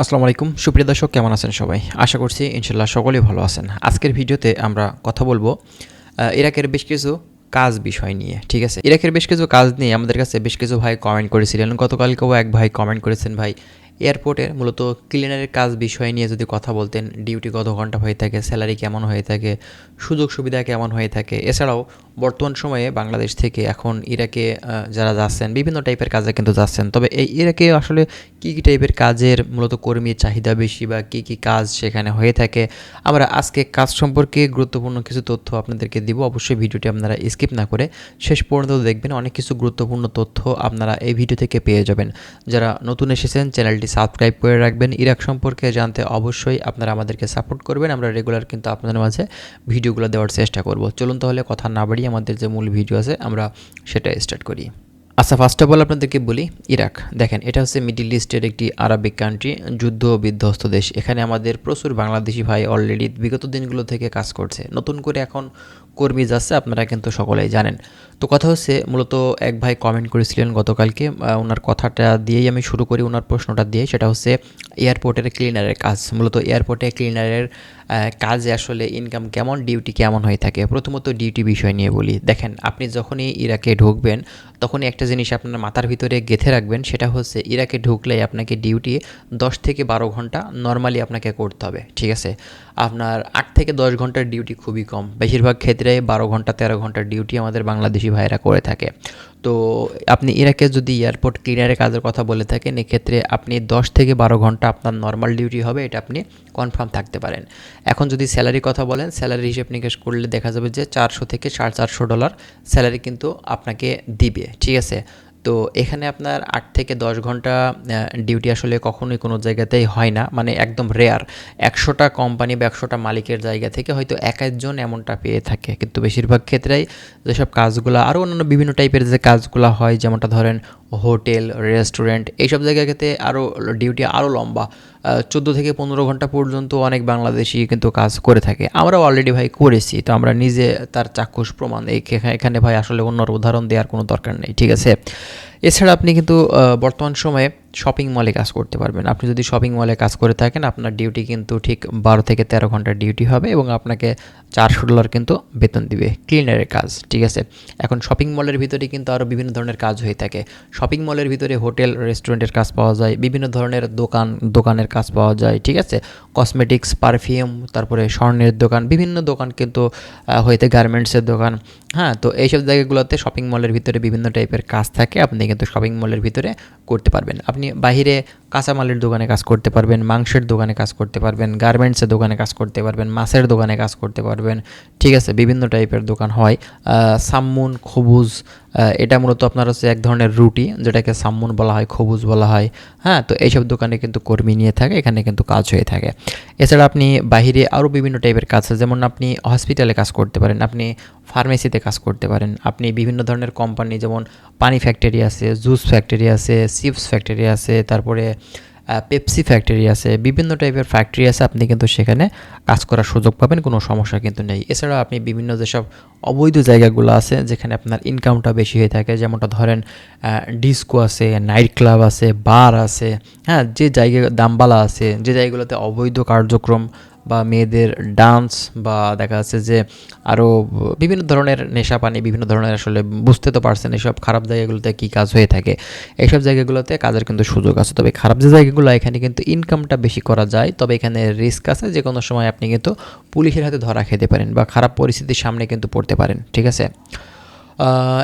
আসসালামু আলাইকুম। সুপ্রিয় দর্শক, কেমন আছেন সবাই? আশা করছি ইনশাল্লাহ সকলেই ভালো আছেন। আজকের ভিডিওতে আমরা কথা বলব ইরাকের বেশ কিছু কাজ বিষয় নিয়ে, ঠিক আছে? ইরাকের বেশ কিছু কাজ নিয়ে আমাদের কাছে বেশ কিছু ভাই কমেন্ট করেছিলেন। গতকালকেও এক ভাই কমেন্ট করেছেন, ভাই এয়ারপোর্টের মূলত ক্লিনারের কাজ বিষয় নিয়ে যদি কথা বলতেন ডিউটি কত ঘণ্টা হয়ে থাকে স্যালারি কেমন হয়ে থাকে, সুযোগ সুবিধা কেমন হয়ে থাকে। এছাড়াও বর্তমান সময়ে বাংলাদেশ থেকে এখন ইরাকে যারা যাচ্ছেন, বিভিন্ন টাইপের কাজে কিন্তু যাচ্ছেন। তবে এই ইরাকে আসলে কী কী টাইপের কাজের মূলত কর্মীর চাহিদা বেশি বা কী কী কাজ সেখানে হয়ে থাকে? আমরা আজকে কাজ সম্পর্কে গুরুত্বপূর্ণ কিছু তথ্য আপনাদেরকে দিব। অবশ্যই ভিডিওটি আপনারা স্কিপ না করে শেষ পর্যন্ত দেখবেন। অনেক কিছু গুরুত্বপূর্ণ তথ্য আপনারা এই ভিডিও থেকে পেয়ে যাবেন। যারা নতুন এসেছেন চ্যানেলটি সাবস্ক্রাইব করে রাখবেন। ইরাক সম্পর্কে জানতে অবশ্যই আপনারা আমাদেরকে সাপোর্ট করবেন। আমরা রেগুলার কিন্তু আপনাদের মাঝে ভিডিওগুলো দেওয়ার চেষ্টা করব। চলুন তাহলে কথা না বাড়িয়ে আমাদের যে মূল ভিডিও আছে, আমরা সেটা স্টার্ট করি। আচ্ছা ফার্স্ট অফ অল আপনাদেরকে বলি ইরাক। দেখেন, এটা হচ্ছে মিডিল ইস্টের একটি আরবিক কান্ট্রি যুদ্ধ বিধ্বস্ত দেশ। এখানে আমাদের প্রচুর বাংলাদেশি ভাই অলরেডি বিগত দিনগুলো থেকে কাজ করছে। নতুন করে এখন কর্মী যাচ্ছে, আপনারা কিন্তু সকলেই জানেন। তো কথা হচ্ছে, মূলত এক ভাই কমেন্ট করেছিলেন গতকালকে ওনার কথাটা দিয়েই আমি শুরু করি ওনার প্রশ্নটা দিয়ে সেটা হচ্ছে এয়ারপোর্টের ক্লিনারের কাজ। মূলত এয়ারপোর্টে ক্লিনারের কাজে আসলে ইনকাম কেমন ডিউটি কেমন হয়ে থাকে? প্রথমত ডিউটি বিষয় নিয়ে বলি। দেখেন, আপনি যখনই ইরাকে ঢুকবেন, তখনই একটা জিনিস আপনার মাথার ভিতরে গেঁথে রাখবেন, সেটা হচ্ছে ইরাকে ঢুকলেই আপনাকে ডিউটি দশ থেকে বারো ঘণ্টা নর্মালি আপনাকে করতে হবে, ঠিক আছে? আপনার আট থেকে দশ ঘণ্টার ডিউটি খুবই কম। বেশিরভাগ ক্ষেত্রে বারো ঘণ্টা, তেরো ঘণ্টার ডিউটি আমাদের বাংলাদেশি ভাইরা করে থাকে। তো আপনি ইরাকে যদি এয়ারপোর্ট ক্লিনারের কাজের কথা বলে থাকেন, এক্ষেত্রে আপনি দশ থেকে বারো ঘণ্টা আপনার নর্মাল ডিউটি হবে, এটা আপনি কনফার্ম থাকতে পারেন। এখন যদি স্যালারি কথা বলেন, স্যালারি হিসেব নিকেশ করলে দেখা যাবে যে চারশো থেকে সাড়ে চারশো ডলার স্যালারি কিন্তু আপনাকে দিবে, ঠিক আছে? তো এখানে আপনার আট থেকে দশ ঘণ্টা ডিউটি আসলে কখনোই কোনো জায়গাতেই হয় না মানে একদম রেয়ার একশোটা কোম্পানি বা একশোটা মালিকের জায়গা থেকে হয়তো এক একজন এমনটা পেয়ে থাকে। কিন্তু বেশিরভাগ ক্ষেত্রেই যেসব কাজগুলো আরও অন্যান্য বিভিন্ন টাইপের যে কাজগুলো হয়, যেমনটা ধরেন হোটেল, রেস্টুরেন্ট এইসব জায়গার ক্ষেত্রে আরও ডিউটি আরও লম্বা। চোদ্দ থেকে পনেরো ঘণ্টা পর্যন্ত অনেক বাংলাদেশি কিন্তু কাজ করে থাকে। আমরাও অলরেডি ভাই করেছি, তো আমরা নিজে তার চাক্ষুষ প্রমাণ। এই এখানে ভাই আসলে অন্যর উদাহরণ দেওয়ার কোনো দরকার নেই, ঠিক আছে? এছাড়া আপনি কিন্তু বর্তমান সময়ে শপিং মলে কাজ করতে পারবেন। আপনি যদি শপিং মলে কাজ করে থাকেন, আপনার ডিউটি কিন্তু ঠিক বারো থেকে তেরো ঘণ্টার ডিউটি হবে এবং আপনাকে চারশো ডলার কিন্তু বেতন দিবে ক্লিনারের কাজ, ঠিক আছে? এখন শপিং মলের ভিতরে কিন্তু আরও বিভিন্ন ধরনের কাজ হয়ে থাকে। শপিং মলের ভিতরে হোটেল রেস্টুরেন্টের কাজ পাওয়া যায়, বিভিন্ন ধরনের দোকান, দোকানের কাজ পাওয়া যায়, ঠিক আছে? কসমেটিক্স পারফিউম তারপরে স্বর্ণের দোকান, বিভিন্ন দোকান কিন্তু হইতে গার্মেন্টসের দোকান। হ্যাঁ তো এইসব জায়গাগুলোতে শপিং মলের ভিতরে বিভিন্ন টাইপের কাজ থাকে। আপনি কিন্তু শপিং মলের ভিতরে করতে পারবেন। আপনি বাহিরে কাঁচামালের দোকানে কাজ করতে পারবেন, মাংসের দোকানে কাজ করতে পারবেন গার্মেন্টসের দোকানে কাজ করতে পারবেন, মাছের দোকানে কাজ করতে পারবেন। ঠিক আছে, বিভিন্ন টাইপের দোকান হয়। সাম্মুন খবুজ এটা মূলত আপনার হচ্ছে এক ধরনের রুটি, যেটাকে সাম্মুন বলা হয়, খবুজ বলা হয়। হ্যাঁ তো এইসব দোকানে কিন্তু কর্মী নিয়ে থাকে, এখানে কিন্তু কাজ হয়ে থাকে। এছাড়া আপনি বাইরে আরও বিভিন্ন টাইপের কাজ আছে, যেমন আপনি হসপিটালে কাজ করতে পারেন, আপনি ফার্মেসিতে কাজ করতে পারেন, আপনি বিভিন্ন ধরনের কোম্পানি যেমন পানি ফ্যাক্টরি আছে জুস ফ্যাক্টরি আছে চিপস ফ্যাক্টরি আছে, তারপরে পেপসি ফ্যাক্টরি আছে, বিভিন্ন টাইপের ফ্যাক্টরি আছে, আপনি কিন্তু সেখানে কাজ করার সুযোগ পাবেন, কোনো সমস্যা কিন্তু নেই। এছাড়া আপনি বিভিন্ন যেসব অবৈধ জায়গাগুলো আছে, যেখানে আপনার ইনকামটা বেশি হয়ে থাকে, যেমনটা ধরেন ডিস্কো আছে নাইট ক্লাব আছে বার আছে হ্যাঁ যে জায়গায় দামবালা আছে, যে জায়গাগুলোতে অবৈধ কার্যক্রম বা মেয়েদের ডান্স বা দেখা যাচ্ছে যে আরও বিভিন্ন ধরনের নেশা পানি, বিভিন্ন ধরনের আসলে বুঝতে তো পারছেন এসব খারাপ জায়গাগুলোতে কী কাজ হয়ে থাকে। এইসব জায়গাগুলোতে কাজের কিন্তু সুযোগ আছে। তবে খারাপ যে জায়গাগুলো, এখানে কিন্তু ইনকামটা বেশি করা যায়। তবে এখানে রিস্ক আছে যে কোনো সময় আপনি কিন্তু পুলিশের হাতে ধরা খেতে পারেন বা খারাপ পরিস্থিতির সামনে কিন্তু পড়তে পারেন। ঠিক আছে?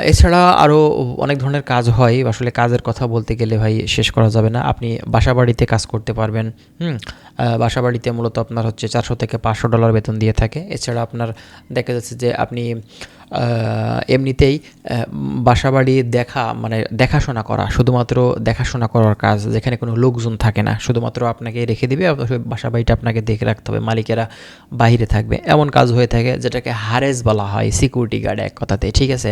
এছাড়া আরও অনেক ধরনের কাজ হয়। আসলে কাজের কথা বলতে গেলে ভাই শেষ করা যাবে না। আপনি বাসা বাড়িতে কাজ করতে পারবেন। হুম? বাসা বাড়িতে মূলত আপনার হচ্ছে চারশো থেকে পাঁচশো ডলার বেতন দিয়ে থাকে। এছাড়া আপনার দেখা যাচ্ছে যে আপনি এমনিতেই আহ, বাসা বাড়ি দেখা মানে দেখাশোনা করা শুধুমাত্র দেখাশোনা করার কাজ যেখানে কোনো লোকজন থাকে না শুধুমাত্র আপনাকে রেখে দিবে আপনার সেই বাসা বাড়িটা আপনাকে দেখে রাখতে হবে মালিকেরা বাইরে থাকবে। এমন কাজ হয়ে থাকে যেটাকে হারেস বলা হয় সিকিউরিটি গার্ড এক কথাতে ঠিক আছে?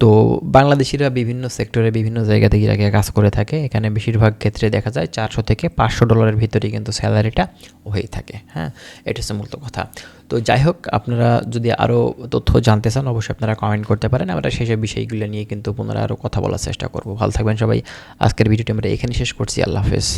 তো বাংলাদেশিরা বিভিন্ন সেক্টরে বিভিন্ন জায়গা থেকে ইরাকে কাজ করে থাকে এখানে বেশিরভাগ ক্ষেত্রে দেখা যায় চারশো থেকে পাঁচশো ডলারের ভিতরেই কিন্তু স্যালারিটা হয়ে থাকে হ্যাঁ? এটা হচ্ছে মূলত কথা। তো যাই হোক, আপনারা যদি আরও তথ্য জানতে চান, অবশ্যই আপনারা কমেন্ট করতে পারেন। আমরা সেসব বিষয়গুলো নিয়ে কিন্তু পুনরায় আরও কথা বলার চেষ্টা করব। ভালো থাকবেন সবাই। আজকের ভিডিওটি আমরা এখানে শেষ করছি। আল্লাহ হাফেজ।